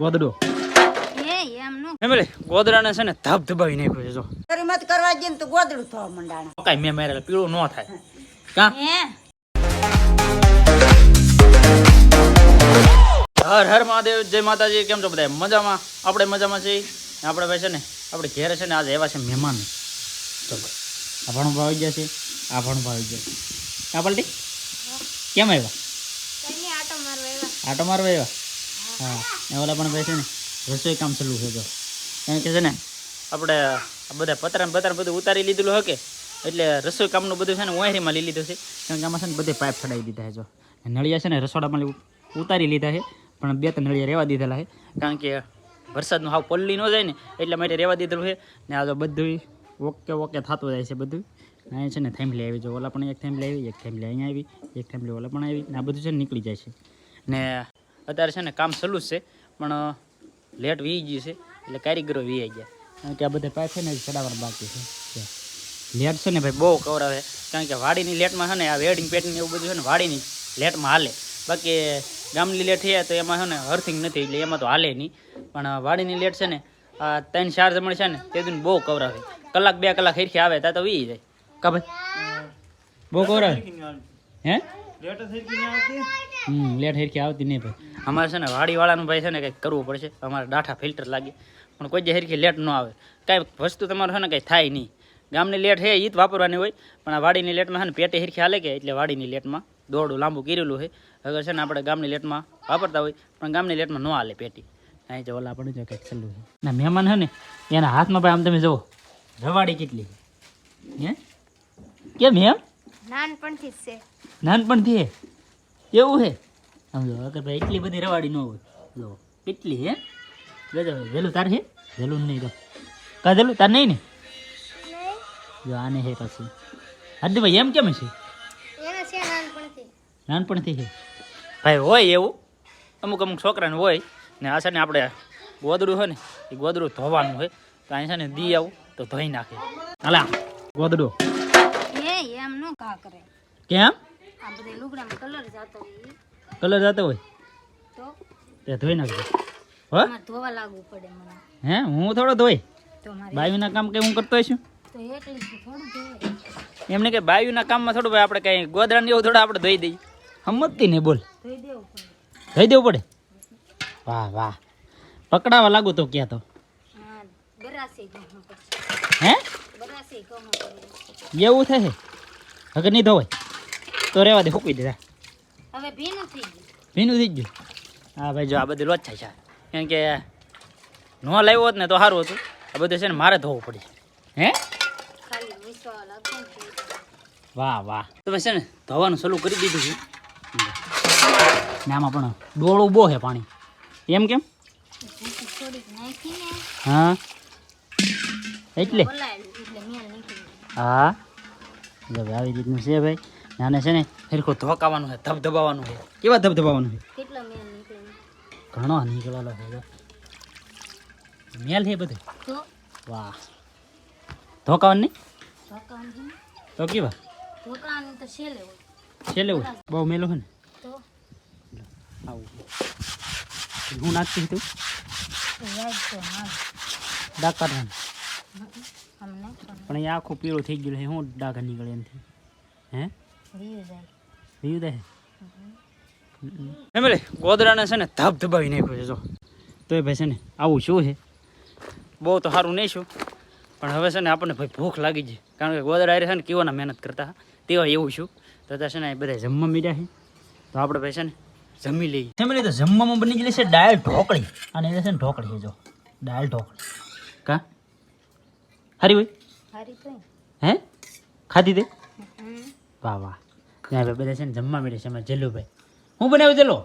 ગોદડો. એ એમ ગોદડાને છે ને ધબ ધબાવી નાખ્યો છે જો. મત કરવા જઈએ તો ગોદડું થવા મંડાણા. કાંઈ મેં મારેલા પીળું ન થાય. કા? હર હર મહાદેવ જય માતાજી કેમ છો બધા મજામાં? આપણે મજામાં છીએ? આપણે ભાઈ છે ને આપણે ઘેર છે ને આજે એવા છે મહેમાન. ચલો આ ભણો ભાવ ગયા છે? આ ભણો ભાવ ગયા છે. આ પલટી કેમ આવ્યા? આટો મારવા એવા આટો મારવા આવ્યા? હા, એ ઓલા પણ ભાઈ છે ને, રસોઈ કામ ચાલુ છે તો. કારણ કે છે ને, આપણે બધા પતરા પતરા બધું ઉતારી લીધેલું હકે, એટલે રસોઈ કામનું બધું છે ને ઓહેરીમાં લઈ લીધું છે. કારણ કે આમાં છે ને બધે પાઇપ ચડાવી દીધા છે જો. નળિયા છે ને રસોડામાં ઉતારી લીધા છે, પણ બે ત્રણ નળિયા રહેવા દીધેલા છે. કારણ કે વરસાદનું હાવ પલ્લી ન જાય ને, એટલા માટે રહેવા દીધેલું છે. ને આ તો બધું ઓકે ઓકે થતું જાય છે બધું. અહીંયા છે ને થેમલી આવી જો, ઓલા પણ એક થેમલી આવી, એક થેમલી અહીંયા આવી, એક થેમલી ઓલા પણ આવી, ને આ બધું છે ને નીકળી જાય છે. ને અત્યારે છે ને કામ ચાલુ જ છે પણ લેટ વી ગયું છે એટલે કારીગરો વી ગયા. કારણ કે આ બધા પાસે છે ને ચડાવવાનું બાકી છે. લેટ છે ને ભાઈ બહુ કવરાવે. કારણ કે વાડીની લેટમાં છે ને આ વેડિંગ પેટિંગ એવું બધું છે ને વાડીની લેટમાં હાલે. બાકી ગામની લેટ છે તો એમાં છે ને હર્થિંગ નથી એટલે એમાં તો હાલે નહીં. પણ વાડીની લેટ છે ને આ ત્રણ ચાર જમણ છે ને તે દિન બહુ કવરાવે. કલાક બે કલાક હેરખી આવે ત્યાં તો વી જાય. કા ભાઈ? બહુ કવરાવે. હે? હમ લેટ હેરખી આવતી નહીં ભાઈ. અમારે છે ને વાડીવાળાનું ભાઈ છે ને કંઈક કરવું પડશે. અમારે ડાઠા ફિલ્ટર લાગે. પણ કોઈ જે હેરખી લેટ ન આવે. કાંઈ વસ્તુ તમારે છે ને કંઈ થાય નહીં. ગામની લેટ છે એ જ વાપરવાની હોય. પણ આ વાડીની લેટમાં છે ને પેટે હિરખી હાલે કે? એટલે વાડીની લેટમાં દોરડું લાંબુ કરેલું છે. અગર છે ને આપણે ગામની લેટમાં વાપરતા હોય પણ ગામની લેટમાં ન હાલે પેટી. અહીં જો ઓલા આપણે જો કંઈક છેલ્લું છે. ના મહેમાન છે ને એના હાથમાં ભાઈ આમ તમે જુઓ. રવાડી કેટલી હે? કેમ એમ? નાનપણથી જ છે. નાનપણથી હે? એવું હે? સમજો અગર ભાઈ એટલી બધી રવાડી ન હોય જો કેટલી હે? ગજો વેલું તાર હે? વેલું નહીં તો. કા વેલું? તાર નહીં ને? જો આને હે પછી. હાર્દિક ભાઈ એમ કેમ છે નાનપણથી. છે ભાઈ હોય એવું. અમુક અમુક છોકરાને હોય. ને આ છે ને આપણે ગોદડું હોય ને એ ગોદડું ધોવાનું હોય તો અહીં છે ને દી આવું તો ધોઈ નાખે. હાલા ગોદડું. એ એમ નો કા કરે. કેમ? આ બધે લુગડામાં કલર જાતો હોય કલર જતો હોય? તો? તે ધોઈ નાખજો. હો? ધોવા લાગવું પડે મને. હે? હું થોડો ધોઈ. બાયુના કામ કઈ હું કરતો છું એમને કે બાયુના કામમાં થોડું ભાઈ આપણે કઈ ગોદરા ને એવું થોડું આપણે ધોઈ દઈએ. સમજતી ને બોલ. ધોઈ દેવું પડે. વાહ વાહ. પકડાવા લાગુ તો ક્યાં તો. હા એવું થાય? હગર નહીં ધોવાય? તો રહેવા દે ફૂકવી દેતા હવે ભીનું થઈ ગયું. ભીનું થઈ ગયું? હા ભાઈ જો આ બધું લોચ છે. કેમ કે ન લાવ્યો હોત ને તો સારું હતું. આ બધું છે ને મારે ધોવું પડે. હે. વાહ વાહ. તમે છે ને ધોવાનું સલું કરી દીધું છે. ને આમાં પણ ડોળું બહુ છે પાણી. એમ કેમ? હા. એટલે? હા. આવી રીતનું છે ભાઈ. નાને છે ને હરખું ધોકાવાનું છે ધબધબાવાનું છે. કેવા ધબધબાવાનું છે? કેટલો મેલ નીકળ્યો ઘણો નીકળેલો છે મેલ છે બધું? વાહ. ધોકાવાનું નહીં? ધોકાવાનું તો કેવા? ધોકાવાનું તો છેલ્લે હોય છેલ્લે હોય બહુ મેલો છે ને? તો? આવું. હું નાખતી તું તો? યાદ ડાક કાઢવાનું. પણ એ આખું પીળું થઈ ગયું છે. શું ડાઘ નીકળે એમથી હે? રહ્યું દે ફેમિલી ગોદરાને છે ને ધબ ધબાવી નાખ્યો છે જો. તો એ ભાઈ છે ને આવું શું છે? બહુ તો સારું નહીં શું? પણ હવે છે ને આપણને ભાઈ ભૂખ લાગી છે. કારણ કે ગોદરા હારે છે ને કેવાના મહેનત કરતા તેવા એવું શું? તો ત્યાં છે ને બધા જમવા મીડ્યા છે. તો આપણે ભાઈ છે ને જમી લઈએ. ફેમિલી તો જમવામાં બની ગયેલી છે ડાયલ ઢોકળી. અને એ છે ને ઢોકળી છે જો. ડાયલ ઢોકળી. કા? હારી ભાઈ હે? ખાધી તે? વાહ વાહ. ત્યાં ભાઈ બધા છે ને જમવા મળે છે અમારે જેલુભાઈ. હું બનાવ્યું જેલો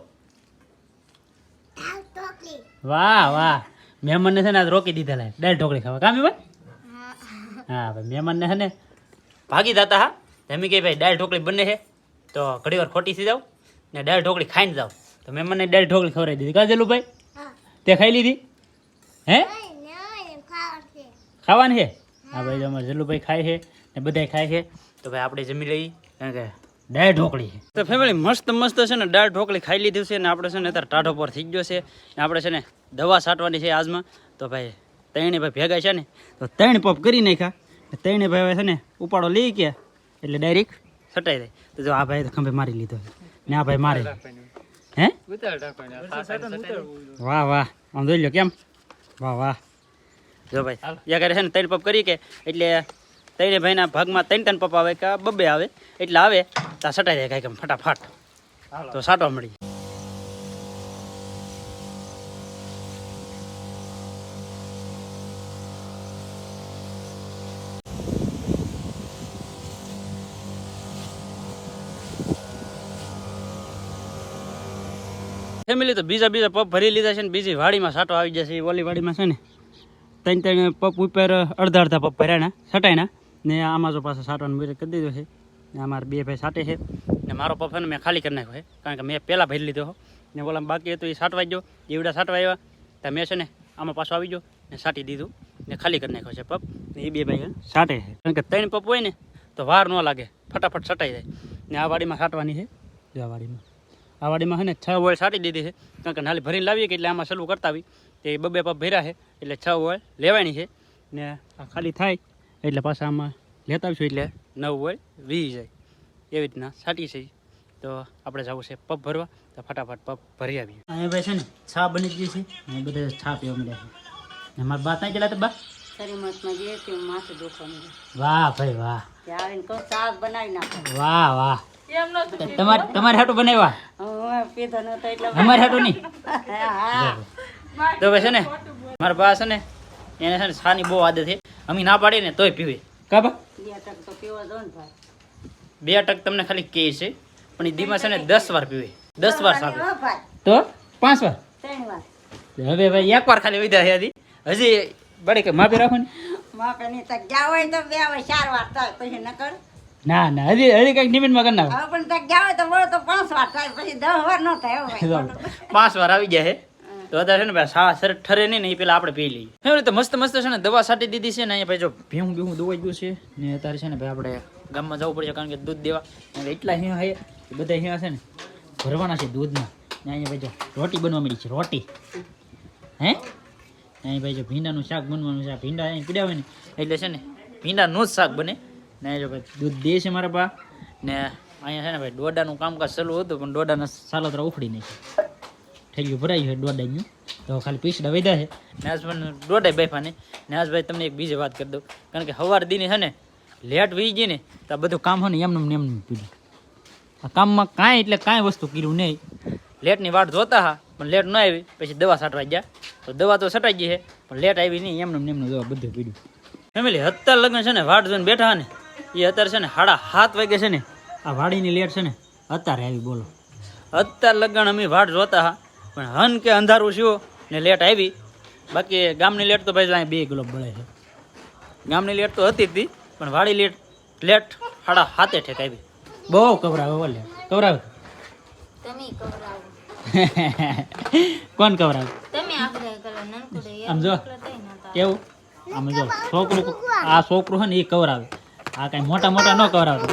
વાહ વાહ. મહેમાનને છે ને આજ રોકી દીધા લાય. દાળ ઢોકળી ખાવા. કામ ભાઈ? હા. ભાઈ મહેમાનને છે ને ભાગી જતા હા. એમ કે ભાઈ દાળ ઢોકળી બને છે. તો ઘણી વાર ખોટી થઈ જાવ ને દાળ ઢોકળી ખાઈને જાવ તો મહેમાનને દાળ ઢોકળી ખવડાવી દીધી. કા જેલુભાઈ? તે ખાઈ લીધી? હે? ખાવાની છે. હા ભાઈ અમારે જેલું ભાઈ ખાય છે. ને બધાય ખાય છે. તો ભાઈ આપણે જમી લઈએ, કારણ કે દાળ ઢોકળી તો ફેમિલી મસ્ત મસ્ત છે ને દાળ ઢોકળી ખાઈ લીધી છે ને આપણે છે ને અત્યારે ટાઢો પર થઈ ગયો છે. ને આપણે છે ને દવા છાંટવાની છે આજમાં. તો ભાઈ ત્રણે ભાઈ ભેગા છે ને, તો ત્રણ પપ કરી નાખ્યા. ત્રણે ભાઈ છે ને ઉપાડો લઈ ગયા, એટલે ડાયરેક્ટ છટાઈ જાય. તો જો આ ભાઈ ખંભે મારી લીધો ને આ ભાઈ મારે હે? વાહ વાહ. આમ જોઈ લો કેમ? વાહ વાહ. જો ભાઈ યા કરે છે ને ત્રણ પપ કરી કે, એટલે ત્રણે ભાઈના ભાગમાં ત્રણ ત્રણ પપ આવે કે બબ્બે આવે એટલે આવે તો સટાઈ જાય કાંઈક ફટાફટ. તો સાટવા મળી. ફેમિલી તો બીજા બીજા પપ ભરી લીધા છે ને બીજી વાડીમાં સાટો આવી જશે ઓલી વાડીમાં છે ને ત્રણ ત્રણ પપ ઉપર અડધા અડધા પપ ભર્યાના સટાઈના ને આમાં જો પાછા સાટવાનું મેરે કરી દીધું છે. ને અમારા બે ભાઈ સાટે છે. ને મારો છે મેં ખાલી કરી નાખ્યો છે. કારણ કે મેં પહેલાં ભરી લીધો ને ઓલા બાકી હતું એ સાટવા ગયો. એવડા સાટવા આવ્યા. તો મેં છે ને આમાં પાછો આવી ગયો ને સાટી દીધું ને ખાલી કરી નાખ્યો છે પપ. ને એ બે ભાઈ સાટે છે. કારણ કે ત્રણ પપ હોય ને તો વાર ન લાગે. ફટાફટ સટાઈ જાય. ને આ વાડીમાં સાટવાની છે. જો આ વાડીમાં. આ વાડીમાં છે ને છ ઓળ સાટી દીધી છે. કારણ કે નાલી ભરીને લાવીએ કે એટલે આમાં સલું કરતા આવી તે બબે પપ ભર્યા છે. એટલે છ ઓળ લેવાની છે. ને આ ખાલી થાય. એટલે પાછા આમાં લેતા આવીશું એટલે નવ હોય વી જાય. એવી રીતના સાટી છે. તો આપણે જવું છે પપ ભરવા. તો ફટાફટ પપ ભરી આવીએ. અહીંયા ભાઈ છે ને છા બની ગઈ છે. ને બધા છા પીવા મળ્યા છે. ને મારા બા ત્યાં ગયેલા હતા બા? વાહ ભાઈ વાહ. વાહ વાહ. તમારે તમારે હાટું બનાવ્યા? અમારે હાટું નહીં. હા. તો ભાઈ છે ને મારા બા છે ને એને છે ને છાની બહુ આદત છે. અમે ના પાડીએ ને તોય પીવે. કાબા બે? ટક તમને ખાલી કહે છે. પણ એ દીમાં છે ને દસ વાર પીવે. દસ વાર સાપે તો? પાંચ વાર? હવે ભાઈ એક વાર ખાલી વિધા હતી હજી. બડી કે માફી રાખો ને. હોય તો બે ચાર વાર થાય પછી ન ના ના હજી હજી કંઈક નિમિત્તમાં કરી નાખો. પણ હોય તો પાંચ વાર થાય પછી દસ વાર ન થાય પાંચ વાર આવી ગયા છે. તો અત્યારે છે ને ભાઈ સા શરીર ઠરે નહીં ને એ પેલા આપણે પી લઈએ. હવે તો મસ્ત મસ્ત છે ને દવા છાંટી દીધી છે ને અહીંયા ભાઈ જો ભીહું ભીહું દોવાઈ ગયું છે ને અત્યારે છે ને ભાઈ આપણે ગામમાં જવું પડશે કારણ કે દૂધ દેવા. એટલા અહીંયા છે બધા અહીંયા છે ને ભરવાના છે દૂધના. અહીંયા ભાઈ જો રોટી બનવા મળી છે, રોટી. હે? અહીં ભાઈ જો ભીંડાનું શાક બનવાનું છે. ભીંડા અહીં હોય ને એટલે છે ને ભીંડાનું જ શાક બને. ને અહીં જો ભાઈ દૂધ દે છે મારા બા ને અહીંયા છે ને ભાઈ ડોડાનું કામકાજ ચાલુ હતું, પણ ડોડાના સાલોતરા ઉખડી નાખ્યા. ઠેલિયું ભરાયું છે દોડાનું તો ખાલી પીસડા વધ્યા છે. નાસભાઈ દોડાય બેફાને ને તમને એક બીજી વાત કરી દઉં. કારણ કે સવાર દીને છે ને, લેટ વી ગઈ ને, તો આ બધું કામ હોય ને એમનું ને એમનું પીડ્યું. આ કામમાં કાંઈ એટલે કાંઈ વસ્તુ કર્યું નહીં. લેટની વાટ જોતા હા, પણ લેટ ન આવી. પછી દવા છાંટવા ગયા. તો દવા તો છટાઈ ગઈ છે, પણ લેટ આવી નહીં એમનું એમનું દવા બધું પીડ્યું. ફેમિલી, અત્યારે લગ્ન છે ને, વાટ જોઈને બેઠા ને, એ અત્યારે છે ને, સાડા સાત વાગે છે ને, આ વાડીની લેટ છે ને, અત્યારે આવી બોલો. અત્યારે લગ્ન અમે વાટ જોતા હા પણ હન કે અંધારું શું ને લેટ આવી. બાકી ગામની લેટ તો ભાઈ અહીં બે ગ્લોબ બળે છે. ગામની લેટ તો હતી જ પણ વાડી લેટ લેટ સાડા હાથે ઠેક આવી. બહુ કવરાવે બોલે. કવરાવે? તમે કવરાવો. કોણ કવરાવે? તમે આપણે નનકુડે આમ જો. કેવું? આમ જો છોકરું આ છોકરું છે ને એ કવરાવે. આ કાંઈ મોટા મોટા ન કવરાવે.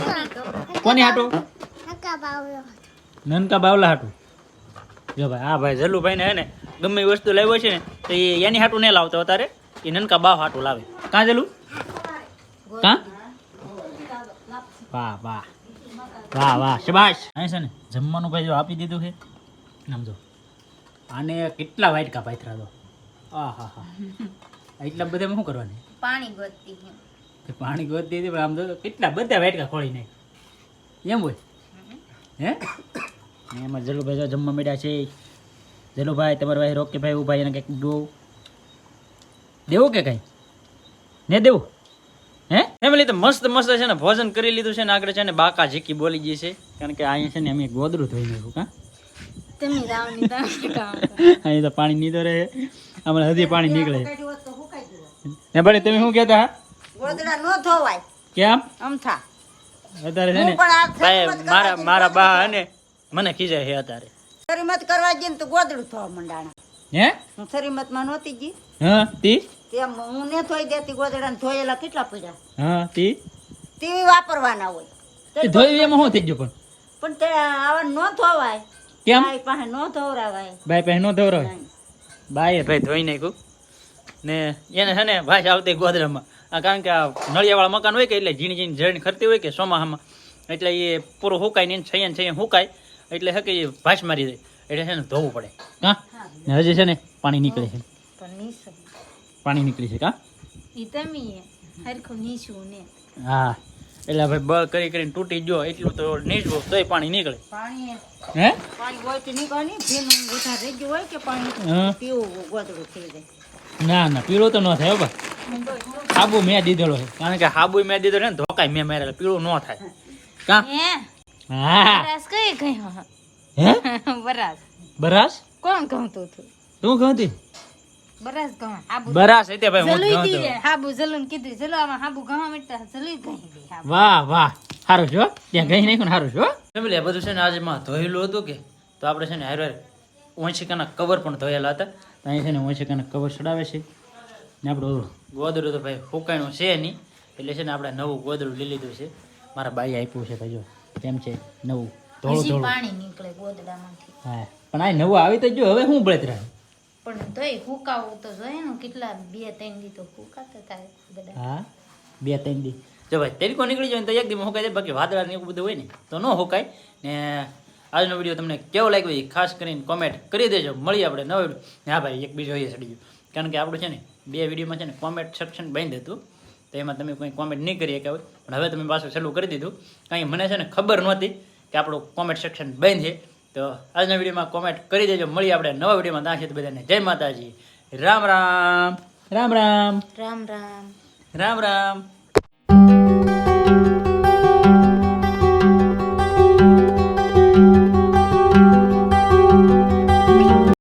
કોની હાટું? નનકા બાવલા હાટું. જો ભાઈ આ ભાઈ જલ્લુભાઈ ને હે ને ગમે વસ્તુ લાવ્યો છે ને તો એ એની હાટું નહીં લાવતો અત્યારે. એ નનકા બાવ હાટું લાવે. કાં જલ્લુ કાં? વાહ વાહ. વાહ વાહ. શબાશ. અહીં છે ને જમવાનું ભાઈ જો આપી દીધું છે. આમ જો. આને કેટલા વાટકા પાથરા દો. આ હા હા. એટલા બધા શું કરવાની? પાણી ગોતતી હે પાણી ગોતતી હતી પણ આમ જો કેટલા બધા વાટકા ખોળી નાખ એમ હોય? હે? ને એમાં જલુભાઈ જો જમવા મળ્યા છે. જલુભાઈ તમારા ભાઈ રોકે ભાઈ ઉભાઈ એને કંઈક દો દેવું કે કંઈ? ને દેવું? હે? ફેમિલી તો મસ્ત મસ્ત છે ને ભોજન કરી લીધું છે ને આગળ છે ને બાકા ઝીકી બોલી ગઈ છે. કારણ કે અહીંયા છે ને અમે ગોદરું થઈ ગયું કામ અહીં તો પાણી નીતો રહે. અમારે હજી પાણી નીકળે. ને ભાઈ તમે શું કહેતા ગોદડા ન ધોવાય. કેમ? અમથા. અત્યારે છે ને ભાઈ મારા મારા બા અને મને ખીજાય હે અત્યારે. શરીમત કરવા જઈને તો ગોદડું થવા મંડાણા. હે? હું શરીમતમાં નહોતી ગઈ. હા તી? તેમ હું ને ધોઈ દેતી ગોદડા ધોયેલા કેટલા પડ્યા? હા તી? તેવી વાપરવાના હોય. તે ધોઈ એમાં શું થઈ ગયું પણ? પણ તે આવા નો ધોવાય. કેમ? ભાઈ પાસે નો ધોવરાવાય. બાય પાસે નો ધોરાય બાએ ભાઈ ધોઈ નાખ્યું. ને એને છે ને ભાઈ આવતી ગોદરામાં કારણ કે આ નળિયાવાળા મકાન હોય કે એટલે ઝીણી ઝીણી ઝેણ ખરતી હોય કે ચોમાહામાં. એટલે એ પૂરું હુકાય ને છૈયા છૈયા હુકાય. એટલે હકે એ ભાષ મારી દે. એટલે છે ને ધોવું પડે. હા? ને હજી છે ને પાણી નીકળે છે. પાણી નીકળી છે કાં? હા. એટલે ભાઈ બ કરી કરીને તૂટી ગયો એટલું તો નીચવું તોય પાણી નીકળે. પાણી હે? ના ના પીળો તો ન થાય બા. હાબુ મેં દીધેલો છે. કારણ કે હાબુ મેં દીધેલો ને ધોકાય મેં મારેલો પીળું ન થાય. કાં? હે. બરાસ કઈ ગયો? હે? બરાસ બરાસ કોણ કહતું હતું? તું કહતી બરાસ કહો હાબુ બરાસ એટલે ભાઈ હું જલુઈ દી હાબુ જલુન કીધું આમાં હાબુ જલુઈ દે વાહ વાહ. સારું છો ત્યાં ગઈ નાખ્યું ને સારું છો ફેમિલી બધું છે ને આજે માં ધોયેલું હતું કે તો આપણે છે ને હારે ઓંશિકાના કવર પણ ધોયેલા હતા. અહીં છે ને ઓંશિકાના કવર ચડાવે છે. ને આપણું ગોદડું તો ભાઈ ફૂકાયું છે નહીં. એટલે છે ને આપણે નવું ગોદડું લઈ લીધું છે. મારા બાઈ આપ્યું છે ભાઈ જો. કેમ છે? નવું. ધોળું હજી ધોળું. પાણી નીકળે ગોદડામાંથી. હા. પણ આ નવું આવી તો જો હવે શું બળતરા પણ તોય હુકાવું તો જોઈએ ને કેટલા બે ત્રણ દી તો હુકાતા થાય ગોદડા. હા? બે ત્રણ દી. જો ભાઈ તરીકો નીકળી જાય ને તો એક દી હુકાઈ જાય બાકી વાદળા ને એવું બધું હોય ને તો ન હોકાય. ને આજનો વીડિયો તમને કેવો લાગ્યો એ ખાસ કરીને કોમેન્ટ કરી દેજો. મળીએ આપણે નવો વીડિયો હા ભાઈ એક બીજો એ સડી ગયું. કારણ કે આપણું છે ને બે વિડીયોમાં છે ને કોમેન્ટ સેક્શન બંધ હતું. તો એમાં તમે કોઈ કોમેન્ટ નહીં કરી શક્યા હોય. પણ હવે તમે પાછું ચાલુ કરી દીધું. કાંઈ મને છે ને ખબર નહોતી કે આપણું કોમેન્ટ સેક્શન બંધ છે. તો આજના વિડીયોમાં કોમેન્ટ કરી દેજો. મળીએ આપણે નવા વિડીયોમાં. ત્યાં તો બધાને જય માતાજી. રામ રામ. રામ રામ. રામ રામ. રામ રામ.